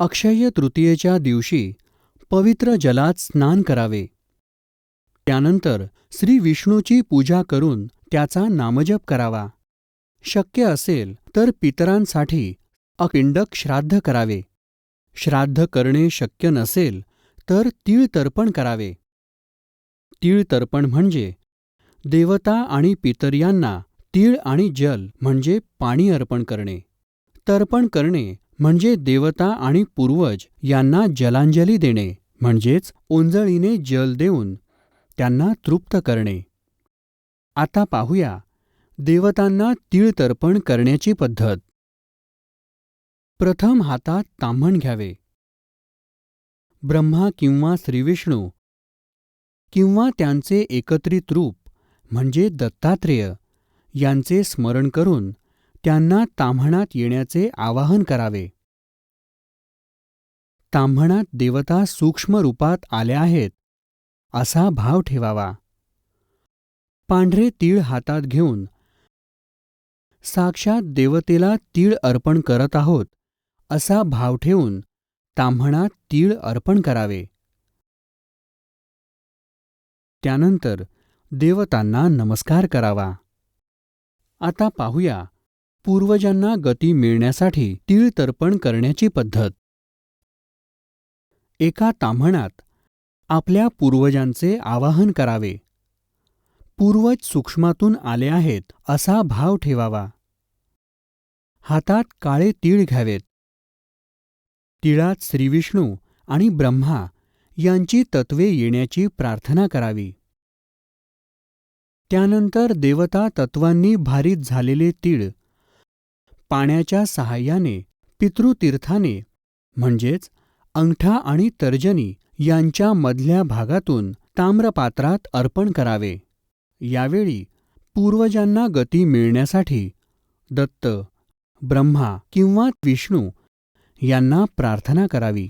अक्षय्य तृतीयेच्या दिवशी पवित्र जलात स्नान करावे. त्यानंतर श्री विष्णूची पूजा करून त्याचा नामजप करावा. शक्य असेल तर पितरांसाठी अकिंडक श्राद्ध करावे. श्राद्ध करणे शक्य नसेल तर तीळ तर्पण करावे. तीळ तर्पण म्हणजे देवता आणि पितर यांना तीळ आणि जल म्हणजे पाणी अर्पण करणे. तर्पण करणे म्हणजे देवता आणि पूर्वज यांना जलांजली देणे म्हणजेच ओंजळीने जल देऊन त्यांना तृप्त करणे. आता पाहूया देवतांना तीळ तर्पण करण्याची पद्धत. प्रथम हातात ताम्हण घ्यावे. ब्रह्मा किंवा श्रीविष्णू किंवा त्यांचे एकत्रित रूप म्हणजे दत्तात्रेय यांचे स्मरण करून त्यांना ताम्हणात येण्याचे आवाहन करावे. ताम्हणात देवता सूक्ष्म रूपात आल्या आहेत असा भाव ठेवावा. पांढरे तीळ हातात घेऊन साक्षात देवतेला तीळ अर्पण करत आहोत असा भाव ठेवून ताम्हणात तीळ अर्पण करावे. त्यानंतर देवतांना नमस्कार करावा. आता पाहूया पूर्वजांना गती मिळण्यासाठी तीळ तर्पण करण्याची पद्धत. एका ताम्हणात आपल्या पूर्वजांचे आवाहन करावे. पूर्वज सूक्ष्मातून आले आहेत असा भाव ठेवावा. हातात काळे तीळ घ्यावेत. तिळात श्रीविष्णू आणि ब्रह्मा यांची तत्वे येण्याची प्रार्थना करावी. त्यानंतर देवता तत्वांनी भारीत झालेले तीळ पाण्याच्या सहाय्याने पितृतीर्थाने म्हणजेच अंगठा आणि तर्जनी यांच्या मधल्या भागातून ताम्रपात्रात अर्पण करावे. यावेळी पूर्वजांना गती मिळण्यासाठी दत्त ब्रह्मा किंवा विष्णू यांना प्रार्थना करावी.